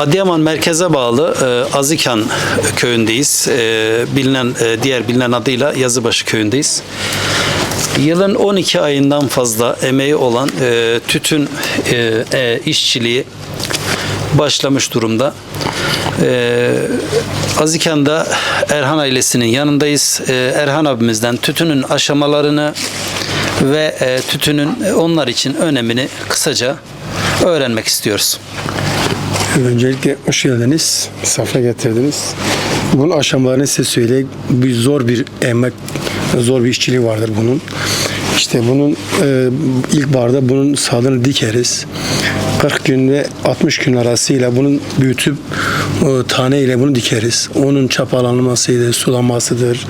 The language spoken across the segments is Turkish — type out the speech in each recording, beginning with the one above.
Adıyaman merkeze bağlı e, Azikan köyündeyiz. E, bilinen e, diğer bilinen adıyla Yazıbaşı köyündeyiz. Yılın 12 ayından fazla emeği olan e, tütün e, e, işçiliği başlamış durumda. E, Azikan'da Erhan ailesinin yanındayız. E, Erhan abimizden tütünün aşamalarını ve e, tütünün onlar için önemini kısaca öğrenmek istiyoruz. Öncelikle hoş geldiniz. Misafir getirdiniz. Bunun aşamalarını size söyleyeyim. Bir zor bir emek, zor bir işçiliği vardır bunun. İşte bunun e, ilk barda bunun sadını dikeriz. 40 gün ve 60 gün arasıyla bunun büyütüp e, tane ile bunu dikeriz. Onun çapalanmasıdır, sulamasıdır,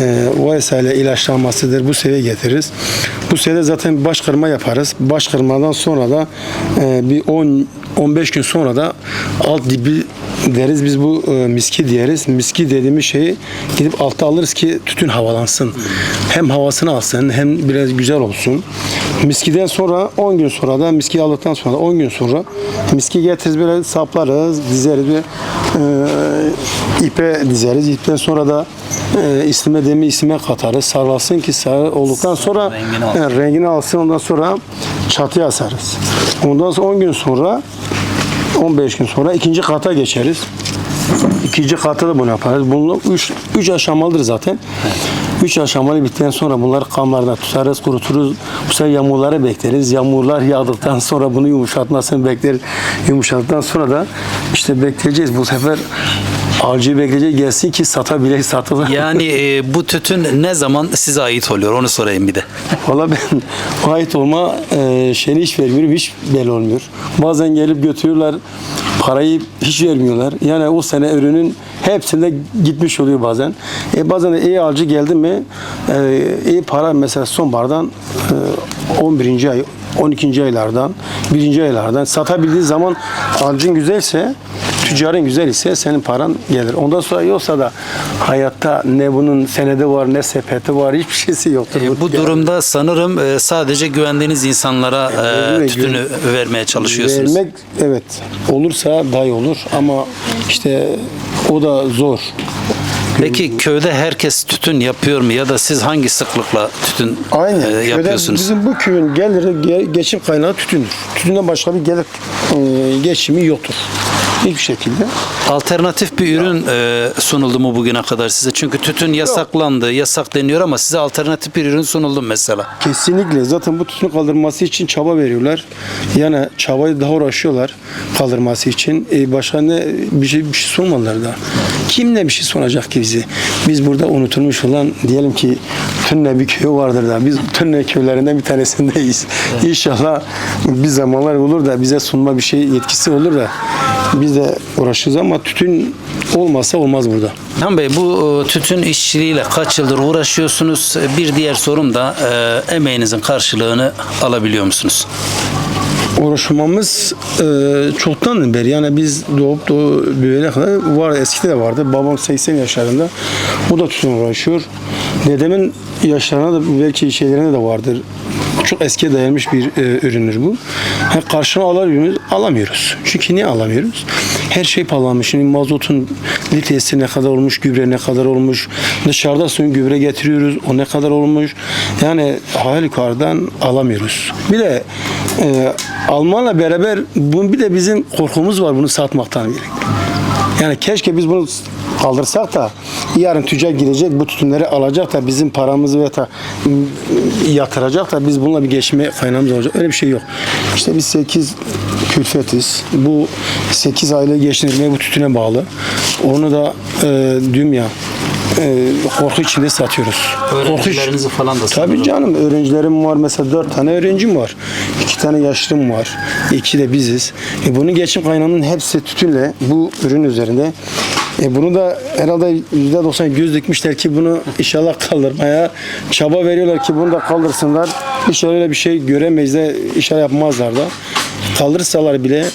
e, vesaire ilaçlanmasıdır. Bu seviyeye getiririz. Bu seviyede zaten baş kırma yaparız. Baş kırmadan sonra da e, bir 10 15 gün sonra da alt dibi deriz biz bu e, miski diyeriz. Miski dediğimiz şeyi gidip altta alırız ki tütün havalansın. Hem havasını alsın hem biraz güzel olsun. Miskiden sonra 10 gün sonra da miski aldıktan sonra da 10 gün sonra miski getiririz böyle saplarız, dizeriz ve e, ipe dizeriz. İpten sonra da e, islime demi islime katarız. Sarlasın ki sarı olduktan sonra Rengini alsın. e, rengini alsın. Ondan sonra çatıya asarız. Ondan sonra 10 gün sonra 15 gün sonra ikinci kata geçeriz. İkinci kata da bunu yaparız. Bunu 3 3 aşamalıdır zaten. 3 aşamalı bittikten sonra bunları kamlarda tutarız, kuruturuz. Bu sefer yağmurları bekleriz. Yağmurlar yağdıktan sonra bunu yumuşatmasını bekleriz. Yumuşattıktan sonra da işte bekleyeceğiz. Bu sefer avcıyı bekleyeceğiz gelsin ki satabileyiz, satılır. Yani e, bu tütün ne zaman size ait oluyor onu sorayım bir de. Valla ben ait olma e, şeyini hiç vermiyorum. Hiç belli olmuyor. Bazen gelip götürüyorlar. Parayı hiç vermiyorlar. Yani o sene ürünün hepsinde gitmiş oluyor bazen. E, bazen de iyi alıcı geldi mi e, iyi para mesela sonbahardan e, 11. ay 12. aylardan 1. aylardan satabildiği zaman alıcın güzelse tüccarın güzel ise senin paran gelir. Ondan sonra yoksa da hayatta ne bunun senedi var ne sepeti var hiçbir şeysi yoktur. E, bu durumda sanırım e, sadece güvendiğiniz insanlara e, tütünü vermeye çalışıyorsunuz. Vermek evet olursa daha olur ama işte o da zor. Peki köyde herkes tütün yapıyor mu ya da siz hangi sıklıkla tütün Aynen. e, Köyde yapıyorsunuz? Bizim bu köyün geliri ge- geçim kaynağı tütündür. Tütünden başka bir gelir e, geçimi yoktur. Hiçbir şekilde. Alternatif bir ürün e, sunuldu mu bugüne kadar size? Çünkü tütün yasaklandı, yasak deniyor ama size alternatif bir ürün sunuldu mu mesela. Kesinlikle. Zaten bu tütünü kaldırması için çaba veriyorlar. Yani çabayı daha uğraşıyorlar kaldırması için. E, başka ne bir şey, bir şey sunmadılar da. Kim ne bir şey sunacak ki bize? Biz burada unutulmuş olan diyelim ki Tünne bir köyü vardır da. Biz Tünne köylerinden bir tanesindeyiz. İnşallah bir zamanlar olur da bize sunma bir şey yetkisi olur da biz de uğraşıyoruz ama tütün olmasa olmaz burada. Han Bey bu e, tütün işçiliğiyle kaç yıldır uğraşıyorsunuz? E, Bir diğer sorum da e, emeğinizin karşılığını alabiliyor musunuz? Uğraşmamız e, çoktan beri yani biz doğup doğu büyüyene kadar var eskide de vardı. Babam 80 yaşlarında. O da tütün uğraşıyor. Dedemin yaşlarına da belki şeylerine de vardır. Çok eskiye dayanmış bir e, üründür bu. Ha, karşına alabiliyoruz, alamıyoruz. Çünkü niye alamıyoruz? Her şey pahalanmış. Şimdi mazotun litresi ne kadar olmuş, gübre ne kadar olmuş. Dışarıda suyun gübre getiriyoruz. O ne kadar olmuş. Yani halükardan alamıyoruz. Bir de e, Almanla beraber bu bir de bizim korkumuz var bunu satmaktan. Yani keşke biz bunu kaldırsak da yarın tüccar girecek bu tütünleri alacak da bizim paramızı ve ta, yatıracak da biz bununla bir geçme kaynağımız olacak. Öyle bir şey yok. İşte biz 8 külfetiz. Bu 8 aile geçindirmeye bu tütüne bağlı. Onu da e, diyorum ya e, korku içinde satıyoruz. Öğrencilerinizi falan da Tabii sanırım. canım öğrencilerim var mesela dört tane öğrencim var. iki tane yaşlım var. iki de biziz. E bunun geçim kaynağının hepsi tütünle bu ürün üzerinde. E bunu da herhalde %90 göz dikmişler ki bunu inşallah kaldırmaya çaba veriyorlar ki bunu da kaldırsınlar. İnşallah öyle bir şey göremeyiz de inşallah yapmazlar da. Kaldırsalar bile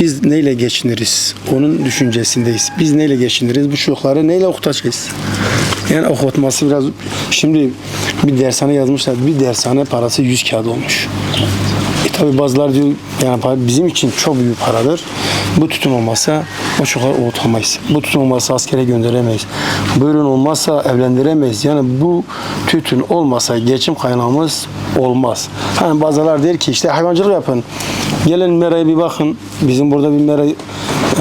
biz neyle geçiniriz? Onun düşüncesindeyiz. Biz neyle geçiniriz? Bu çocukları neyle okutacağız? Yani okutması biraz... Şimdi bir dershane yazmışlar. Bir dershane parası 100 kağıt olmuş. E tabi bazıları diyor yani bizim için çok büyük paradır. Bu tütün olmasa o çocukları oğutamayız. Bu tütün olmasa askere gönderemeyiz. Bu ürün olmazsa evlendiremeyiz. Yani bu tütün olmasa geçim kaynağımız olmaz. Hani bazıları der ki işte hayvancılık yapın. Gelin meraya bir bakın. Bizim burada bir mera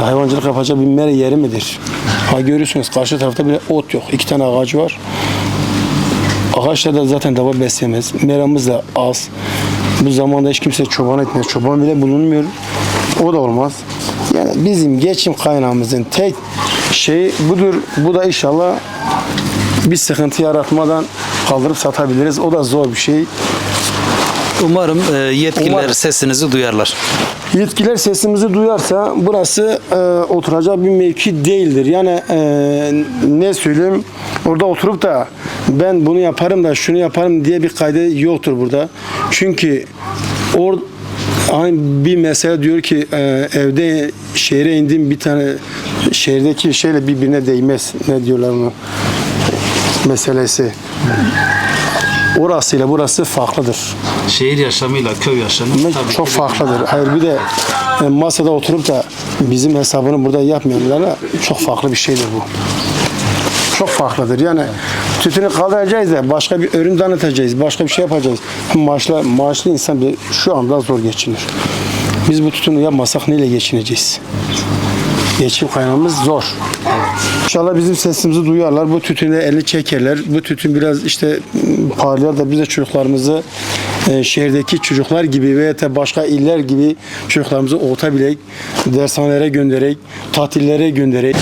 hayvancılık yapacak bir mera yeri midir? Ha görüyorsunuz karşı tarafta bile ot yok. İki tane ağacı var. Ağaçlar da zaten dava beslemez. Meramız da az. Bu zamanda hiç kimse çoban etmez. Çoban bile bulunmuyor. O da olmaz. Yani bizim geçim kaynağımızın tek şeyi budur. Bu da inşallah bir sıkıntı yaratmadan kaldırıp satabiliriz. O da zor bir şey. Umarım e, yetkililer Umarım. sesinizi duyarlar. Yetkililer sesimizi duyarsa burası e, oturacak bir mevki değildir. Yani e, ne söyleyeyim orada oturup da ben bunu yaparım da şunu yaparım diye bir kaydı yoktur burada. Çünkü or hani bir mesela diyor ki e, evde şehre indim bir tane şehirdeki şeyle birbirine değmez. Ne diyorlar onu? Meselesi. Orasıyla burası farklıdır. Şehir yaşamıyla köy yaşamı tabii çok ki farklıdır. Hayır bir de e, masada oturup da bizim hesabını burada yapmayanlara çok farklı bir şeydir bu. Çok farklıdır. Yani tütünü kaldıracağız da başka bir ürün tanıtacağız. Başka bir şey yapacağız. Maaşlı, maaşlı insan bir- şu anda zor geçinir. Biz bu tütünü yapmasak neyle geçineceğiz? Geçim kaynağımız zor. İnşallah bizim sesimizi duyarlar. Bu tütünü elini çekerler. Bu tütün biraz işte m, parlar da biz çocuklarımızı e, şehirdeki çocuklar gibi veya da başka iller gibi çocuklarımızı oğutabilek, dershanelere göndererek, tatillere göndererek